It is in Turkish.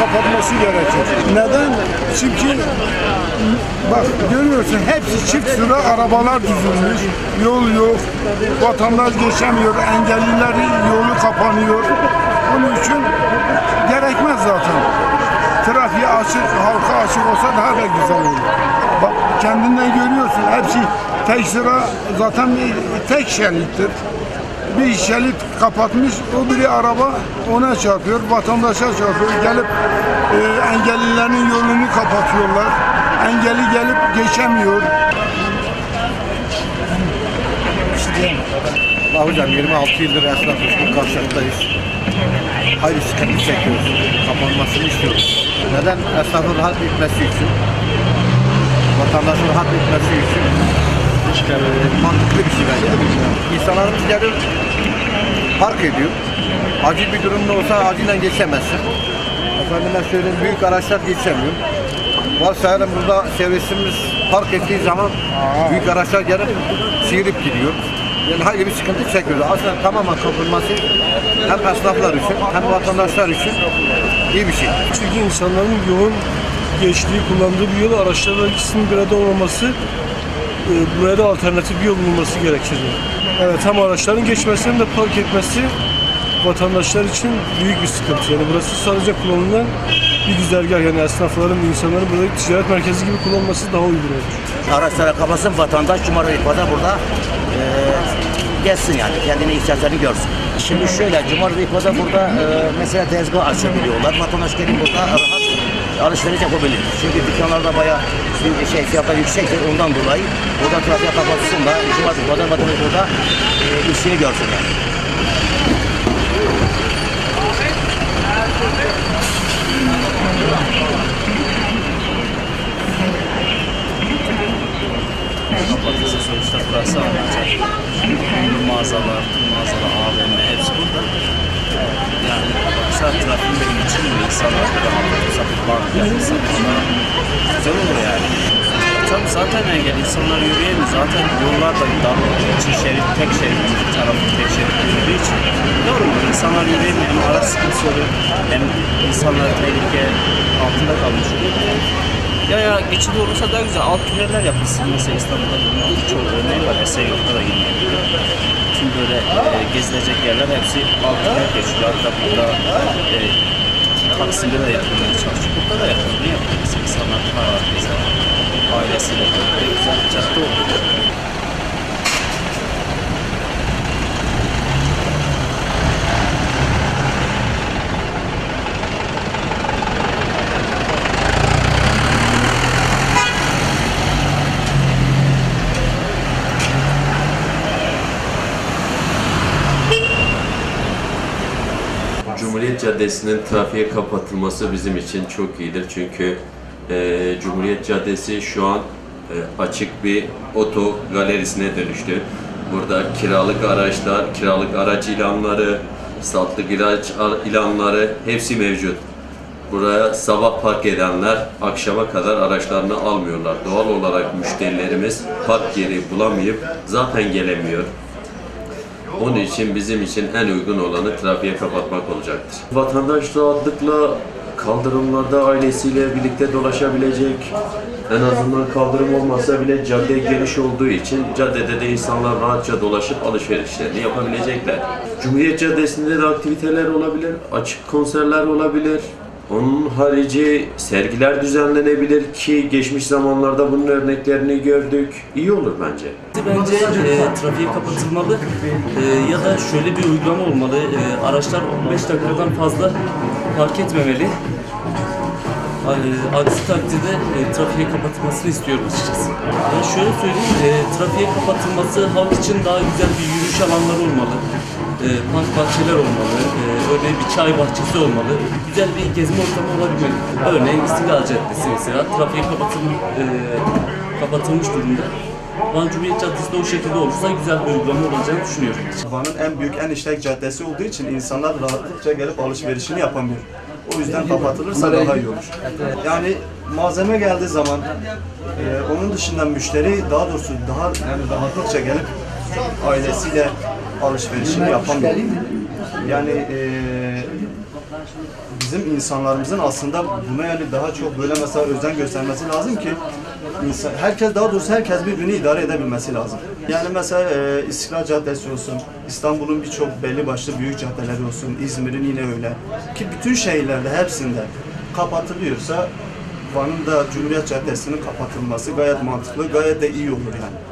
kapatması gerekir. Neden? Çünkü bak görüyorsun hepsi çift sıra arabalar düzülmüş. Yol yok. Vatandaş geçemiyor. Engelliler yolu kapanıyor. Onun için gerekmez zaten. Trafiğe açık, halka açık olsa daha da güzel olur. Bak kendinden görüyorsun hepsi tek sıra zaten tek şerittir. Bir şerit kapatmış, o biri araba ona çarpıyor, vatandaşa çarpıyor. Gelip e, engellilerin yolunu kapatıyorlar. Engelli gelip geçemiyor. Allah hocam 26 yıldır esnafız bu kavşaktayız. Hayli sıkıntı çekiyoruz. Kapanmasını istiyoruz. Neden? Esnafın rahat etmesi için. Vatandaşın rahat etmesi için. İşte e, mantıklı bir şey bence. İnsanlarımız gelir park ediyor. Acil bir durumda olsa acilen geçemezsin. Efendime söyleyeyim büyük araçlar geçemiyor. Varsayalım burada servisimiz park ettiği zaman büyük araçlar gelip sıyırıp gidiyor. Yani hayli bir sıkıntı çekiyoruz. Aslında tamamen kapılması hem esnaflar için hem vatandaşlar için iyi bir şey. Çünkü insanların yoğun geçtiği, kullandığı bir yol araçlarla ikisinin bir arada olmaması e, buraya da alternatif bir yol bulunması gerekir. Evet hem araçların geçmesi hem de park etmesi vatandaşlar için büyük bir sıkıntı. Yani burası sadece kullanılan bir güzergah yani esnafların, insanların burada ticaret merkezi gibi kullanması daha uygun olur. araçlara kapatsın vatandaş cumartesi pazar burada e, gezsin yani kendine ihtiyaçlarını görsün. Şimdi şöyle cumartesi pazar burada e, mesela tezgah açabiliyorlar. Vatandaş gelip burada rahat alışveriş yapabilir. Çünkü dükkanlarda bayağı şey fiyatlar yüksektir ondan dolayı burada trafiğe kapatsın da cumartesi pazar vatandaş burada e, işini görsün yani. sonuçta burası alınacak. Mağazalar, AVM hepsi burada. Yani trafiğin benim için mi? İnsanlar bank yapılsa burada güzel olur yani. Tabii zaten engel insanlar yürüyemiyor. Zaten yollar da dar olduğu için şerit, tek şerit, bir tarafı tek şerit olduğu için normal insanlar yürüyemiyor. Hem araç sıkıntısı oluyor hem insanlar tehlike altında kalmış oluyor. Ya ya geçidi olursa daha güzel. Alt tüneller yapılsın. Mesela İstanbul'da bunun birçok örneği var. Esenyurt'ta da yine yapılıyor. Tüm böyle e, gezilecek yerler hepsi alt tünel geçiyor. Hatta burada e, Taksim'de de yapılmaya çalışıyor. Burada da. Niye yapılıyor? İnsanlar gezer. Ailesiyle güzel bir cadde oldu. Cumhuriyet Caddesi'nin trafiğe kapatılması bizim için çok iyidir. Çünkü e, Cumhuriyet Caddesi şu an e, açık bir oto galerisine dönüştü. Burada kiralık araçlar, kiralık araç ilanları, satlık ilaç ilanları hepsi mevcut. Buraya sabah park edenler akşama kadar araçlarını almıyorlar. Doğal olarak müşterilerimiz park yeri bulamayıp zaten gelemiyor. Onun için bizim için en uygun olanı trafiğe kapatmak olacaktır. Vatandaş rahatlıkla kaldırımlarda ailesiyle birlikte dolaşabilecek. En azından kaldırım olmasa bile cadde geniş olduğu için caddede de insanlar rahatça dolaşıp alışverişlerini yapabilecekler. Cumhuriyet Caddesi'nde de aktiviteler olabilir, açık konserler olabilir. Onun harici sergiler düzenlenebilir ki geçmiş zamanlarda bunun örneklerini gördük. İyi olur bence. Bence e, trafiğe kapatılmalı E, ya da şöyle bir uygulama olmalı. E, araçlar 15 dakikadan fazla park etmemeli. E, Aksi takdirde e, trafiğe kapatılmasını istiyorum açıkçası. Ben şöyle söyleyeyim, e, trafiğe kapatılması halk için daha güzel bir yürüyüş alanları olmalı. E, park bahçeler olmalı, e, örneğin bir çay bahçesi olmalı. Güzel bir gezme ortamı olabilmeli. Örneğin İstiklal Caddesi mesela trafiğe kapatılmış, e, kapatılmış durumda. Van Cumhuriyet Caddesi de o şekilde olursa güzel bir uygulama olacağını düşünüyorum. Van'ın en büyük, en işlek caddesi olduğu için insanlar rahatlıkça gelip alışverişini yapamıyor. O yüzden kapatılırsa daha iyi olur. Yani malzeme geldiği zaman e, onun dışında müşteri daha doğrusu daha yani rahatlıkça gelip ailesiyle alışverişini yapamıyor. Yani e, bizim insanlarımızın aslında buna yani daha çok böyle mesela özen göstermesi lazım ki insan, herkes daha doğrusu herkes birbirini idare edebilmesi lazım. Yani mesela e, İstiklal Caddesi olsun, İstanbul'un birçok belli başlı büyük caddeleri olsun, İzmir'in yine öyle. Ki bütün şehirlerde hepsinde kapatılıyorsa Van'ın da Cumhuriyet Caddesi'nin kapatılması gayet mantıklı, gayet de iyi olur yani.